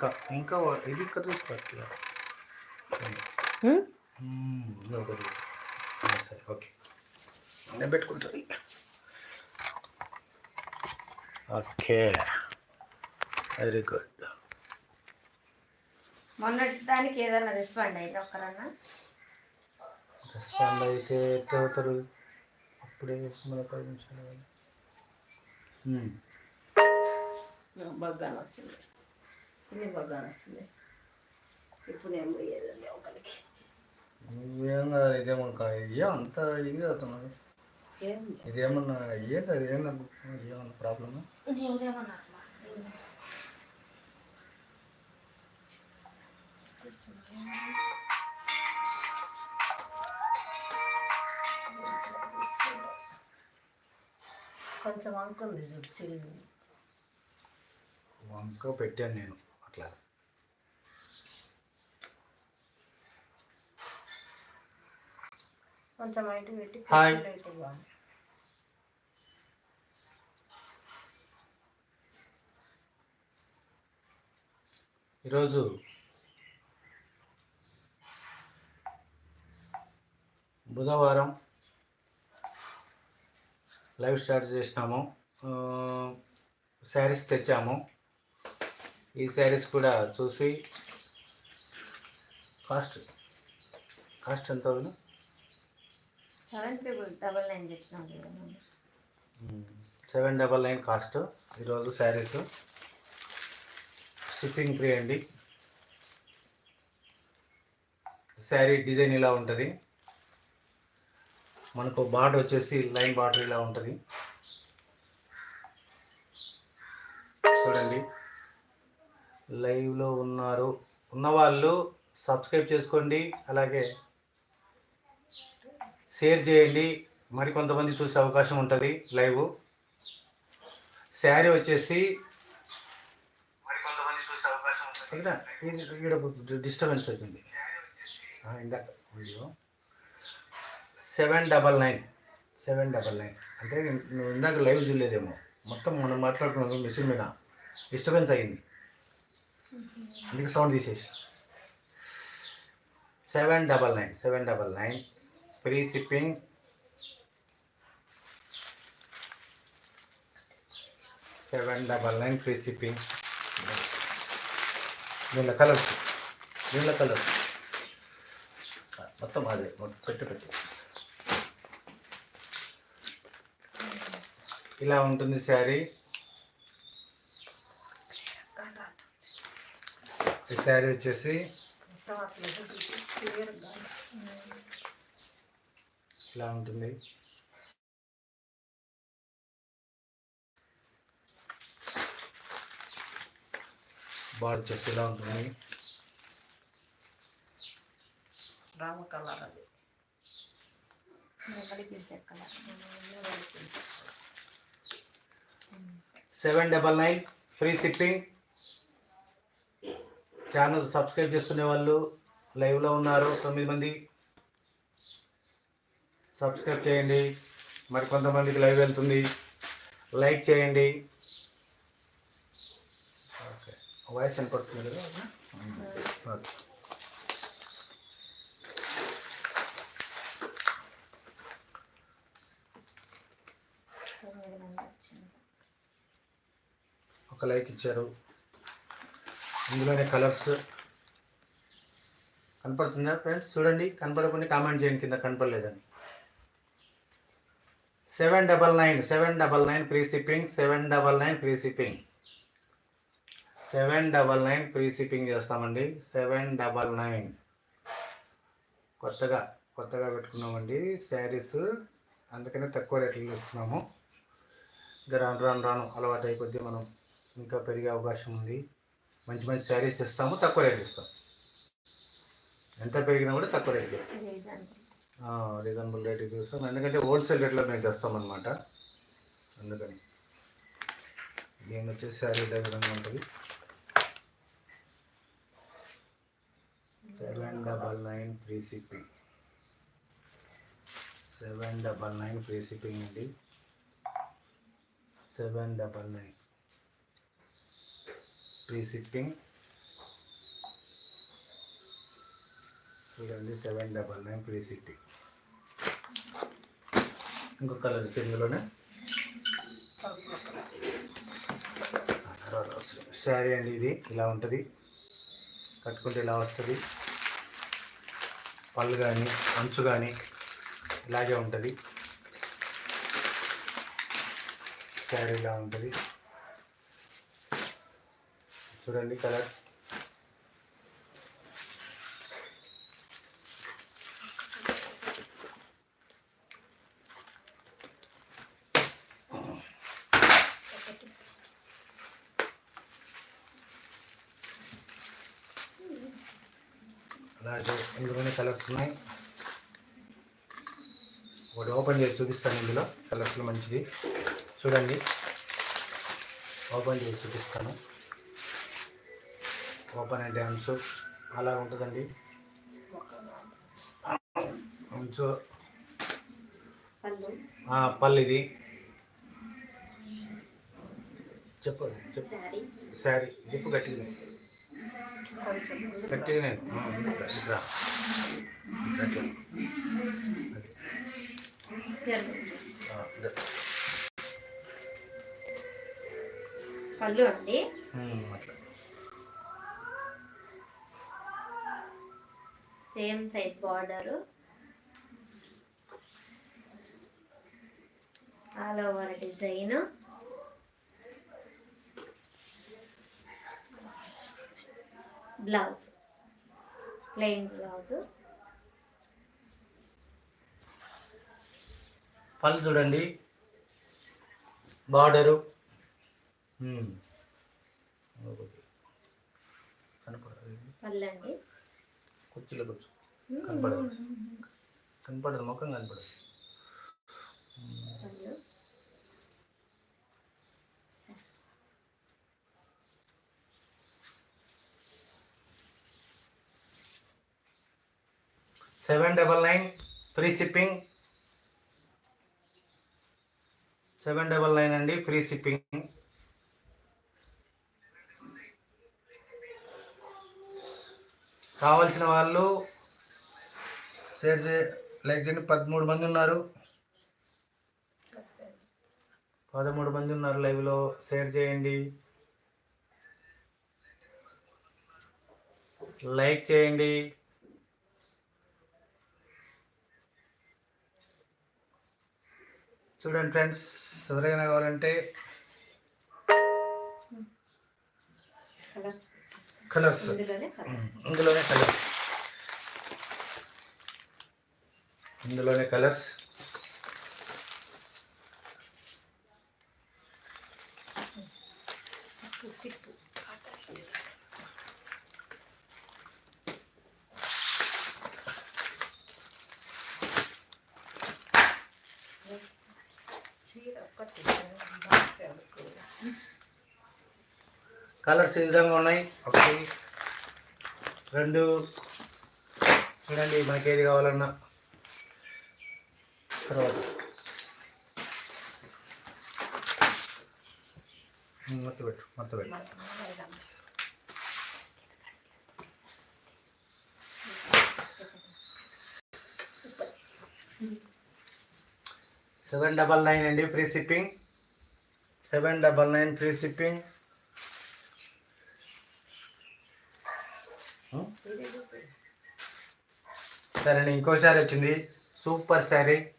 ఇంకా ఇంకా ఇది ఇక్కడ తీసుకోవాలి ఒకటి. సరే ఓకే. నేను పెట్టుకుంటుంది ఓకే. Very good. మొన్నటి దానికి ఏదైనా రెస్పాండ్ అయింది ఒక్కరన్నా? రెస్పాండ్ అయితే ఎట్లా అవుతారు? అప్పుడే మన పది నిమిషాలు. బగ్గాను వచ్చింది ఇప్పుడు నేను పోయేదండి ఒకరికి ఏం కాదు ఇదేం అంత ఇది అవుతున్నాడు ఏం ఇదేమన్నా ఏ కాదు ఏం ఏమన్నా ప్రాబ్లమా కొంచెం చూడు సిల్లు వంక పెట్టాను నేను. అట్లా హాయ్. ఈరోజు బుధవారం లైవ్ స్టార్ట్ చేసినాము. శారీస్ తెచ్చాము. ఈ శారీస్ కూడా చూసి కాస్ట్ కాస్ట్ ఎంత అవుతుంది seven triple double nine seven double nine cost ఈరోజు శారీస్. షిప్పింగ్ ఫ్రీ అండి. శారీ డిజైన్ ఇలా ఉంటుంది. మనకు బార్డర్ వచ్చేసి లైన్ బార్డర్ ఇలా ఉంటుంది. చూడండి. లైవ్లో ఉన్నారు. ఉన్నవాళ్ళు సబ్స్క్రైబ్ చేసుకోండి అలాగే షేర్ చేయండి. మరి కొంతమంది చూసే అవకాశం ఉంటుంది లైవ్. శారీ వచ్చేసి ఇక్కడ డిస్టర్బెన్స్ అవుతుంది. ఇందాక video. Seven double nine. Seven double nine. అంటే నువ్వు ఇందాక లైవ్ చూడలేదేమో. మొత్తం మనం మాట్లాడుకున్నాం మిషన్ మీద డిస్టర్బెన్స్ అయింది. అందుకే సౌండ్ తీసేసి. Seven double nine seven double nine free shipping. Seven double nine free shipping. దీనిలో కలర్స్ దీనిలో కలర్స్. మొత్తం అదే మొత్తం పెట్టు పెట్టి. ఇలా ఉంటుంది శారీ. శారీ వచ్చేసి ఇలా ఉంటుంది. బాడీ వచ్చేసి ఇలా ఉంటుంది. రామ కలర్ అది. Seven double nine free shipping. Channel subscribe చేసుకునే వాళ్ళు లైవ్లో ఉన్నారు తొమ్మిది మంది. సబ్స్క్రైబ్ చేయండి. మరి కొంతమందికి లైవ్ వెళ్తుంది. లైక్ చేయండి. ఓకే. వాయిస్ వినపడుతుంది కదా? ఓకే. ఒక లైక్ ఇచ్చారు. ఇందులోనే కలర్స్ కనపడుతుందా ఫ్రెండ్స్ చూడండి కనపడకుండా కామెంట్ చేయండి కింద కనపడలేదని. Seven double nine seven double nine free shipping seven double nine free shipping seven double nine free shipping చేస్తామండి. సెవెన్ డబల్ నైన్ కొత్తగా కొత్తగా పెట్టుకున్నామండి శారీస్. అందుకనే తక్కువ రేట్లు ఇస్తున్నాము. ఇంకా రాను రాను రాను అలవాటు అయిపోద్ది మనం. ఇంకా పెరిగే అవకాశం ఉంది. మంచి మంచి శారీస్ ఇస్తాము తక్కువ రేట్ ఇస్తాం. ఎంత పెరిగినా కూడా తక్కువ రేట్ రీజన్ రీజనబుల్ రేట్ చూస్తాం ఎందుకంటే హోల్సేల్ రేట్లో మేము తెస్తాం అనమాట అందుకని. దీని వచ్చేసి శారీ ఇదే విధంగా ఉంటుంది. Seven double nine free shipping seven double nine free shipping అండి. Seven double nine. Free shipping చూడండి seven double nine free shipping ఇంకో కలర్ సింగులోనే శారీ అండి ఇది ఇలా ఉంటుంది. కట్టుకుంటే ఇలా వస్తుంది. పళ్ళు కానీ అంచు కానీ ఇలాగే ఉంటుంది. శారీ ఇలా ఉంటుంది. చూడండి కలర్. అలాగే ఇందులోనే కలర్స్ ఉన్నాయి. ఒకటి ఓపెన్ చేసి చూపిస్తాను ఇందులో. కలర్స్లో మంచిది. చూడండి. ఓపెన్ చేసి చూపిస్తాను. ఓపెన్ అంటే అంచు అలా ఉంటుందండి. అంచు పళ్ళు. ఇది. చెప్పు చెప్పు. శారీ. చెప్పు గట్టిగా కొంచెం గట్టిగా. నేను. పళ్ళు అండి. Same size border. All over design blouse plain blouse పళ్ళు చూడండి. బార్డరు. ఉమ్. ఒకటి. కనపడదు ఇది. పళ్ళు అండి కుర్చీలో కూర్చో. కనపడదు. కనపడదు ముఖం కనపడదు. Seven double nine free shipping. Seven double nine అండి ఫ్రీ షిప్పింగ్. కావాల్సిన వాళ్ళు షేర్ చే లైక్ చేయండి. పదమూడు మంది ఉన్నారు. పదమూడు మంది ఉన్నారు లైవ్లో. షేర్ చేయండి. లైక్ చేయండి. చూడండి ఫ్రెండ్స్ ఎవరైనా కావాలంటే కలర్స్. ఇందులోనే కలర్స్. ఇందులోనే కలర్స్ ఇందులోనే కలర్స్ చీర ఒక్కటి కలర్స్ ఈ విధంగా ఉన్నాయి? ఒకటి రెండు. చూడండి మనకి ఏది కావాలన్నా. తర్వాత. మొత్తం పెట్టు మొత్తం పెట్టు. సెవెన్ డబల్ నైన్ అండి free shipping. Seven double nine free shipping. సరే అండి ఇంకో శారీ వచ్చింది. Super sari.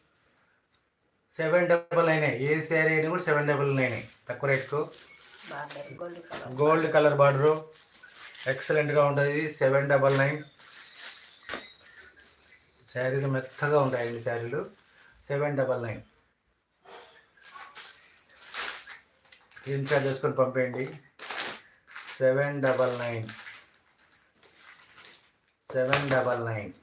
Seven double nine ఏ. శారీ అయినా కూడా సెవెన్ డబల్ నైన్ తక్కువ రేట్కు. Gold colour border. ఎక్సలెంట్గా ఉంటుంది. Seven double nine. శారీలు మెత్తగా ఉంటాయండి శారీలు. Seven double nine. Screen shot చేసుకొని పంపేయండి. Seven double nine. Seven double nine.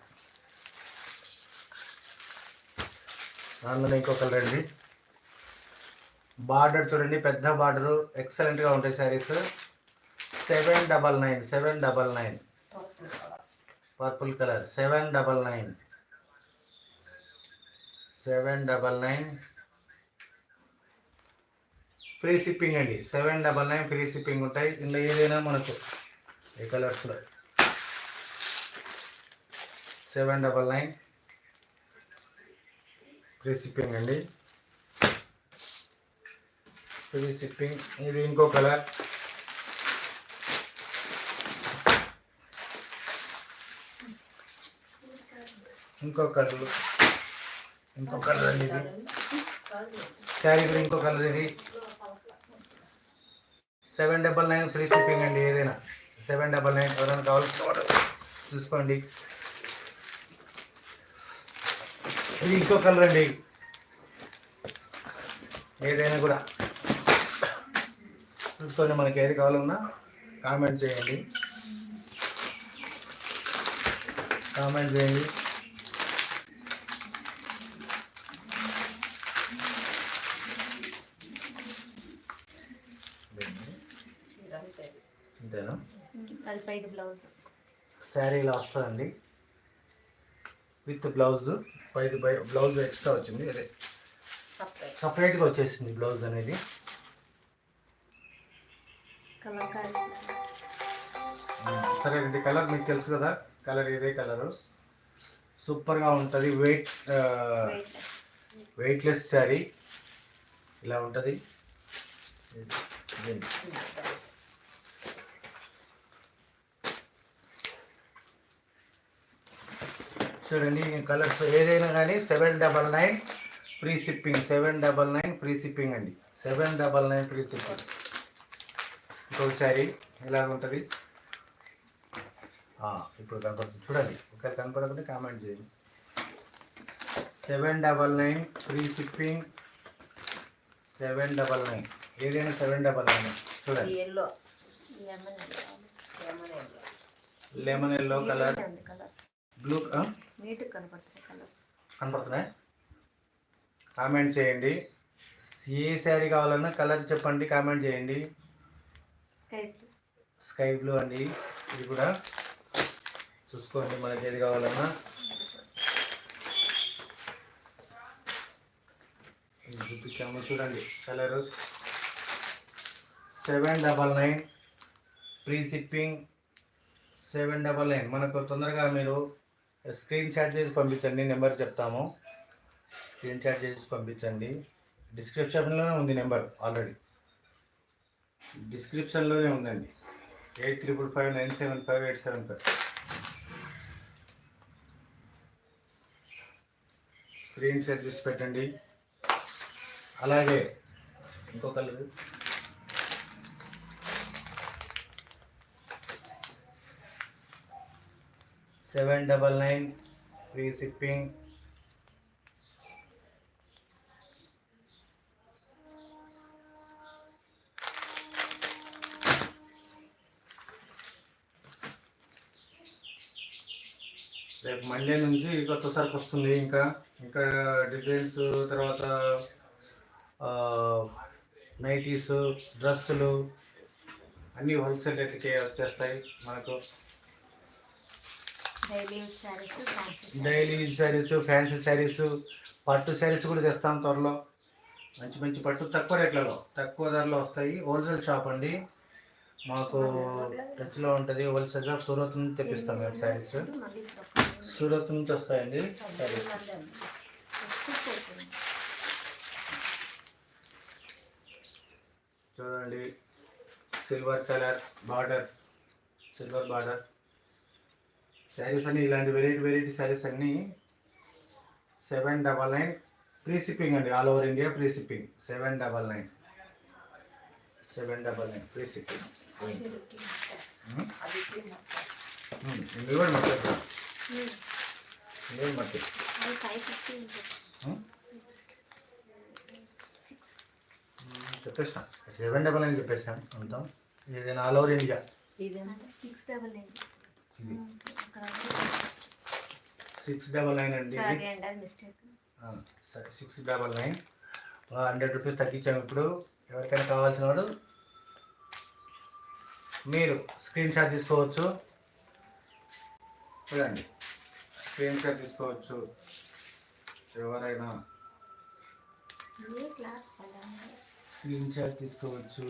దానిలో ఇంకో కలర్ అండి బార్డర్ చూడండి పెద్ద బార్డరు. ఎక్సలెంట్గా ఉంటాయి saris. Seven double nine seven double nine. Purple colour seven double nine. Seven double nine. Free shipping అండి. Seven double nine free shipping ఉంటాయి. ఇందులో ఏదైనా మనకు ఏ కలర్స్లో seven double nine. Free shipping అండి. ఫ్రీ షిప్పింగ్ ఇది ఇంకో కలర్. ఇంకో కలర్. ఇంకో కలర్ అండి ఇది. శారీ ఇంకో కలర్ ఇది. Seven double nine free shipping అండి ఏదైనా. సెవెన్ డబల్ నైన్ ఎవరైనా కావాల్సిన వాడు చూసుకోండి. ఇది ఇంకో కలర్ అండి. ఏదైనా కూడా. చూసుకోండి మనకి ఏది కావాలన్నా కామెంట్ చేయండి. కామెంట్ చేయండి. అంతేనా శారీ ఇలా వస్తుందండి విత్ బ్లౌజ్ పైకి బై బ్లౌజ్ ఎక్స్ట్రా వచ్చింది అదే. సపరేట్ సపరేట్గా వచ్చేసింది బ్లౌజ్ అనేది. సరే అండి కలర్ మీకు తెలుసు కదా కలర్ ఇదే కలరు. సూపర్గా ఉంటుంది వెయిట్ వెయిట్లెస్ శారీ. ఇలా ఉంటుంది. చూడండి కలర్స్ ఏదైనా కానీ seven double nine free shipping seven double nine free shipping అండి. Seven double nine free shipping. ఇంకొక శారీ ఆ, ఇప్పుడు కనపడుతుంది. చూడండి ఒకవేళ కనపడకుంటే కామెంట్ చేయండి. Seven double nine free shipping seven double nine. ఏదైనా సెవెన్ డబల్ నైన్. చూడండి. లెమన్ ఎల్లో కలర్ బ్లూ కనపడుతున్నాయి? కామెంట్ చేయండి. ఏ శారీ కావాలన్నా కలర్ చెప్పండి కామెంట్ చేయండి. Sky blue. స్కై బ్లూ అండి. ఇది కూడా చూసుకోండి మనకి ఏది కావాలన్నా. ఇది చూపించాము చూడండి colour. Seven double nine free shipping seven double nine. మనకు తొందరగా మీరు స్క్రీన్ షాట్ చేసి పంపించండి నెంబర్ చెప్తాము. స్క్రీన్ షాట్ చేసి పంపించండి. డిస్క్రిప్షన్లోనే ఉంది నెంబర్ ఆల్రెడీ. డిస్క్రిప్షన్లోనే ఉందండి. Eight triple five nine seven five eight seven five. Screenshot చేసి పెట్టండి. అలాగే ఇంకో seven double nine free shipping రేపు మండే నుంచి కొత్త సరుకు వస్తుంది ఇంకా. ఇంకా డిజైన్స్ తర్వాత నైటీస్ డ్రెస్సులు అన్నీ హోల్సేల్ రేట్కే వచ్చేస్తాయి మనకు. డైలీ శారీస్ ఫ్యాన్సీ శారీస్ పట్టు శారీస్ కూడా తెస్తాం త్వరలో. మంచి మంచి పట్టు తక్కువ రేట్లలో తక్కువ ధరలో వస్తాయి. హోల్సేల్ షాప్ అండి. మాకు టచ్లో ఉంటుంది హోల్సేల్ షాప్. సూరత్ నుంచి తెప్పిస్తాం మేము శారీస్. సూరత్ నుంచి వస్తాయండి శారీస్. చూడండి silver colour border silver border. Saris అన్ని ఇలాంటి వెరైటీ వెరైటీ శారీస్ అన్నీ seven double nine free shipping అండి. All over India free shipping seven double nine seven double nine free shipping అది కూడా మట్టి ఇది కూడా మట్టి చెప్పేస్తాను చెప్పేసిన సెవెన్ డబల్ నైన్ చెప్పేసాను అంటాం ఇది all over India six double nine ఇది. సిక్స్ డబల్ నైన్ అండి సారీ అండి అది మిస్టేక్ ఆ, సరే six double nine hundred rupees తగ్గించాము ఇప్పుడు. ఎవరికైనా కావాల్సిన వాడు మీరు స్క్రీన్ షాట్ తీసుకోవచ్చు. చూడండి. స్క్రీన్ షాట్ తీసుకోవచ్చు. ఎవరైనా క్లాస్ స్క్రీన్ షాట్ తీసుకోవచ్చు.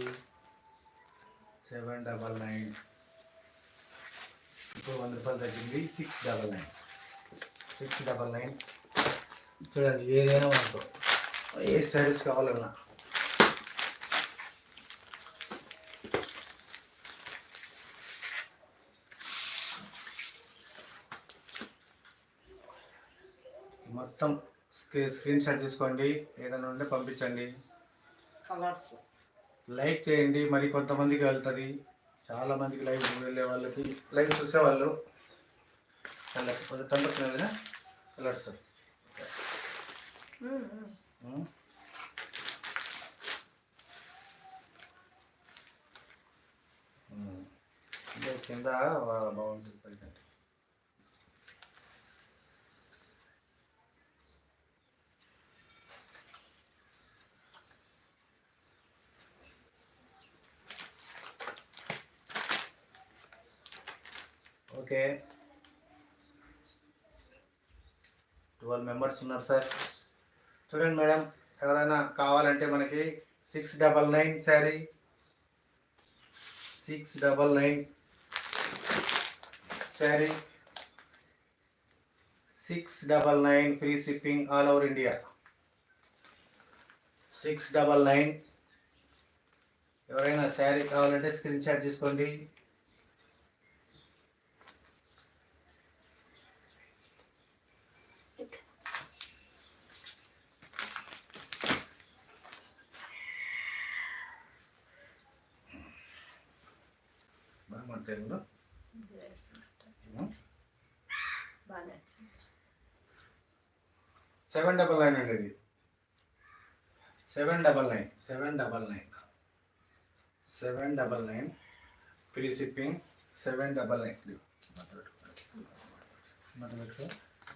సెవెన్ డబల్ నైన్ ఇప్పుడు వంద రూపాయలు తగ్గింది. Six double nine six double nine చూడండి ఏదైనా మనకు ఏ శారీస్ కావాలన్నా. మొత్తం స్క్రీన్ స్క్రీన్ షాట్ తీసుకోండి. ఏదైనా ఉంటే పంపించండి. కలర్స్ లైక్ చేయండి. మరి కొంతమందికి వెళ్తుంది. చాలా మందికి లైవ్ వెళ్ళే వాళ్ళకి లైవ్ చూసే వాళ్ళు కలర్స్ కొంచెం కనపడుతున్నాయి కదా కలర్స్ కింద బాగుంటుంది పైకంటే ఓకే. ట్వెల్వ్ మెంబర్స్ ఉన్నారు సార్. చూడండి మేడం ఎవరైనా కావాలంటే మనకి six double nine sari. Six double nine sari. Six double nine free shipping all over India. Six double nine. ఎవరైనా శారీ కావాలంటే స్క్రీన్ షాట్ తీసుకోండి. బాగా సెవెన్ డబల్ నైన్ అండి ఇది. Seven double nine seven double nine. Seven double nine free shipping seven double nine.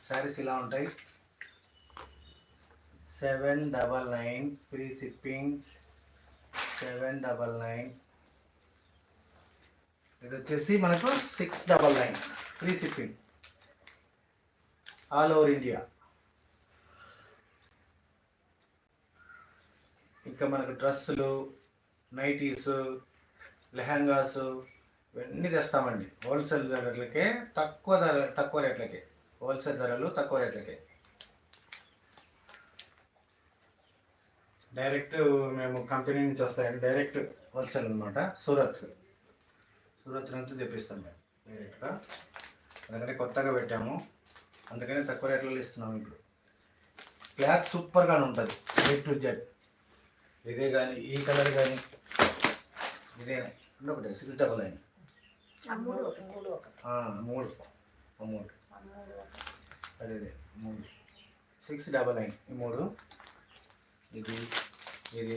Saris ఇలా ఉంటాయి. Seven double nine free shipping seven double nine ఇది వచ్చేసి మనకు six double nine free shipping all over India ఇంకా మనకు డ్రెస్సులు nighties lehengas ఇవన్నీ తెస్తామండి. Wholesale ధరలకే తక్కువ ధర తక్కువ రేట్లకే. హోల్సేల్ ధరలు తక్కువ రేట్లకే. డైరెక్ట్ మేము కంపెనీ నుంచి వస్తాయండి. డైరెక్ట్ హోల్సేల్ అనమాట సూరత్. సూరత్ నుంచి తెప్పిస్తాం మేము. డైరెక్ట్గా ఎందుకంటే కొత్తగా పెట్టాము. అందుకని తక్కువ రేట్లలో ఇస్తున్నాము ఇప్పుడు. క్లాత్ సూపర్గానే ఉంటుంది. ఏ టు జెడ్ ఇదే కానీ ఈ కలర్ కానీ. ఇదే ఒకటి. సిక్స్ డబల్ నైన్ మూడు మూడు అదే అదే. మూడు. సిక్స్ డబల్ నైన్ ఈ మూడు. ఇది ఇది.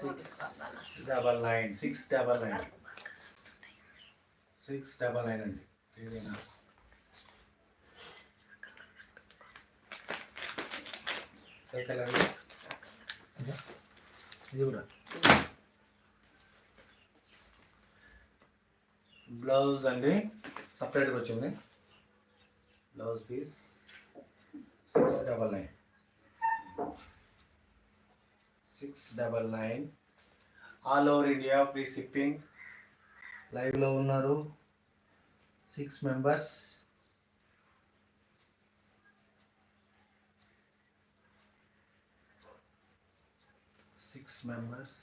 Six double nine six double nine six double nine అండి. ఏదైనా. ఏ కలర్ ఇది? ఇది కూడా. బ్లౌజ్ అండి. సపరేట్గా వచ్చింది. Blouse piece. Six double nine six double nine all over India free shipping లైవ్లో ఉన్నారు six members six members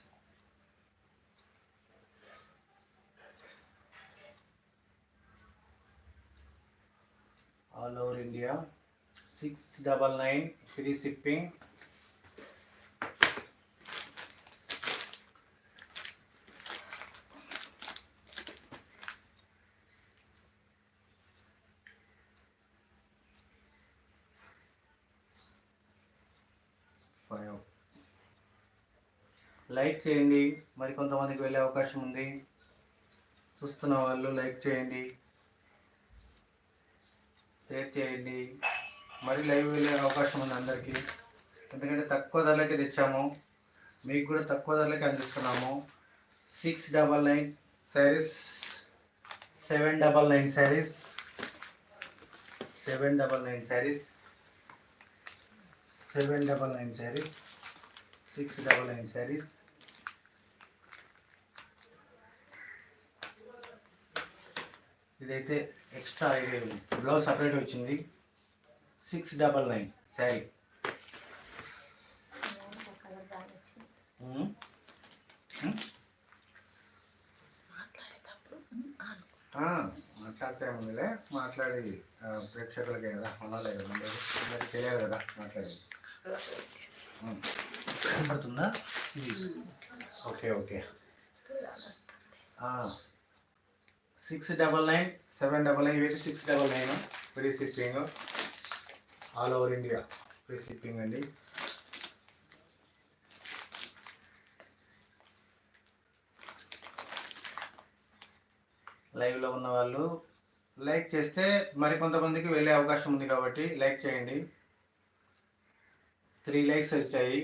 all over India six double nine free shipping five like చేయండి. మరి కొంతమందికి వెళ్ళే అవకాశం ఉంది. చూస్తున్న వాళ్ళు లైక్ చేయండి. షేర్ చేయండి. మరి లైవ్ వెళ్ళే అవకాశం ఉంది అందరికీ. ఎందుకంటే తక్కువ ధరలకే తెచ్చాము. మీకు కూడా తక్కువ ధరలకే అందిస్తున్నాము. Six double nine saris seven double nine saris seven double nine saris seven double nine saris six double nine saris ఇదైతే ఎక్స్ట్రా ఇది బ్లౌజ్ సపరేట్ వచ్చింది. Six double nine sari. మాట్లాడేది ఆ, ప్రేక్షకులకే కదా మనలే కదా. తెలియాలి కదా మాట్లాడేది. కనపడుతుందా? Okay okay. Six double nine seven double nine ఇవైతే six double nine free shipping. All over India free shipping అండి. లైవ్లో ఉన్న వాళ్ళు లైక్ చేస్తే మరి కొంతమందికి వెళ్ళే అవకాశం ఉంది కాబట్టి లైక్ చేయండి. త్రీ లైక్స్ వచ్చాయి.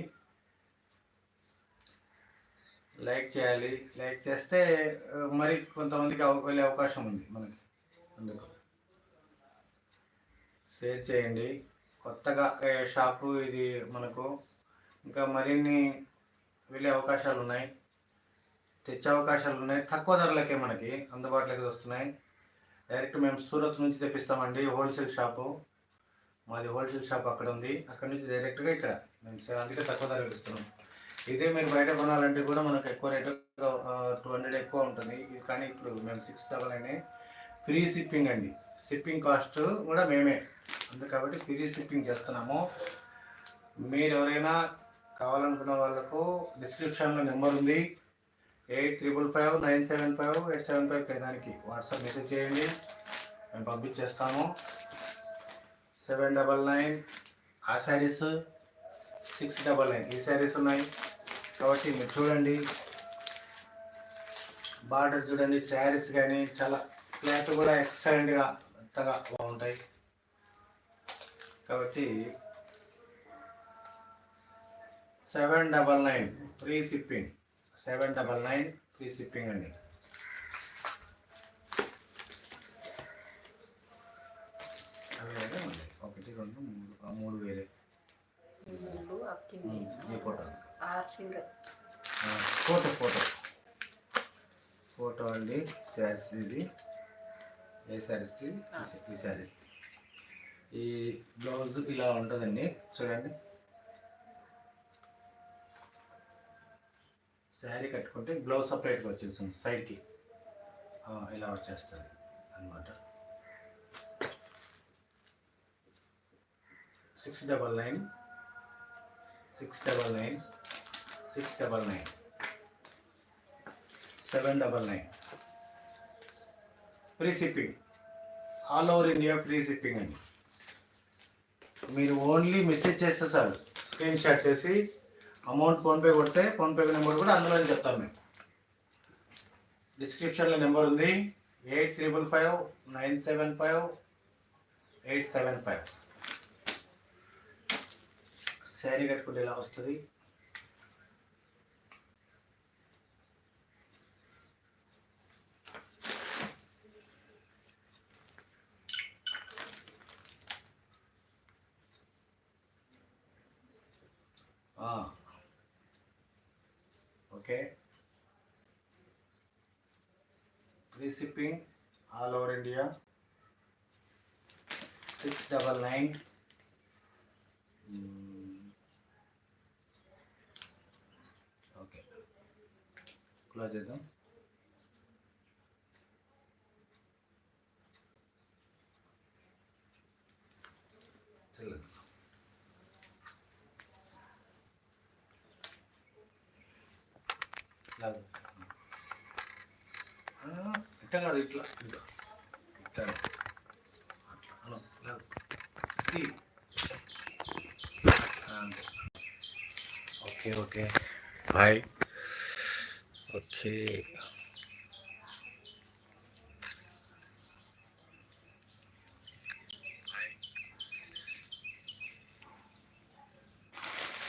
లైక్ చేయాలి. లైక్ చేస్తే మరి కొంతమందికి అవ- వెళ్ళే అవకాశం ఉంది మనకి. అందుకు షేర్ చేయండి. కొత్తగా షాపు ఇది మనకు. ఇంకా మరిన్ని వెళ్ళే అవకాశాలు ఉన్నాయి. తెచ్చే అవకాశాలు ఉన్నాయి. తక్కువ ధరలకే మనకి అందుబాటులోకి వస్తున్నాయి. డైరెక్ట్ మేము సూరత్ నుంచి తెప్పిస్తామండి హోల్సేల్ షాపు. మాది హోల్సేల్ షాప్ అక్కడ ఉంది. అక్కడ నుంచి డైరెక్ట్గా ఇక్కడ. మేము సే- అందుకే తక్కువ ధరలకు ఇస్తున్నాం. ఇదే మీరు బయట కొనాలంటే కూడా మనకు ఎక్కువ రేటు టూ హండ్రెడ్ ఎక్కువ ఉంటుంది. కానీ ఇప్పుడు మేము six double nine free shipping అండి. షిప్పింగ్ కాస్ట్ కూడా మేమే. అందు కాబట్టి ఫ్రీ షిప్పింగ్ చేస్తున్నాము. మీరు ఎవరైనా కావాలనుకున్న వాళ్ళకు డిస్క్రిప్షన్లో నెంబర్ ఉంది. Eight triple five nine seven five eight seven five దానికి వాట్సాప్ మెసేజ్ చేయండి. మేము పంపించేస్తాము. సెవెన్ డబల్ నైన్ ఆ శారీస్ సిక్స్ డబల్ నైన్ ఈ శారీస్ ఉన్నాయి. కాబట్టి మీరు చూడండి. బార్డర్ చూడండి శారీస్ కానీ చాలా క్లాత్ కూడా ఎక్సలెంట్గా మెత్తగా బాగుంటాయి. కాబట్టి seven double nine free shipping. Seven double nine free shipping అండి. ఒకటి రెండు మూడు మూడు ఈ ఫోటో ఫోటో ఫోటో. ఫోటో అండి శారీస్ ఇది. ఏ శారీస్ది ఈ శారీస్. ఈ బ్లౌజ్ ఇలా ఉంటుందండి చూడండి. శారీ కట్టుకుంటే బ్లౌజ్ సపరేట్గా వచ్చేస్తుంది సైడ్కి. ఇలా వచ్చేస్తుంది అన్నమాట. Six double nine six double nine six double nine. Seven double nine. Free shipping. All over India free shipping అండి. మీరు ఓన్లీ మెసేజ్ చేస్తే సార్ స్క్రీన్ షాట్ చేసి అమౌంట్ ఫోన్పే కొడితే ఫోన్పే నెంబర్ కూడా అందులోనే చెప్తాం మేము. డిస్క్రిప్షన్లో నెంబర్ ఉంది. Eight triple five nine seven five eight seven five. Sari కట్టుకుంటే ఇలా వస్తుంది okay free shipping all over India six double nine okay close చేద్దాం ఇట్ట కాదు ఇట్లా ఇట్లా ఇట్లా అట్లా అను లాగు తీ. ఆ, అంతే ఓకే ఓకే బాయ్ ఓకే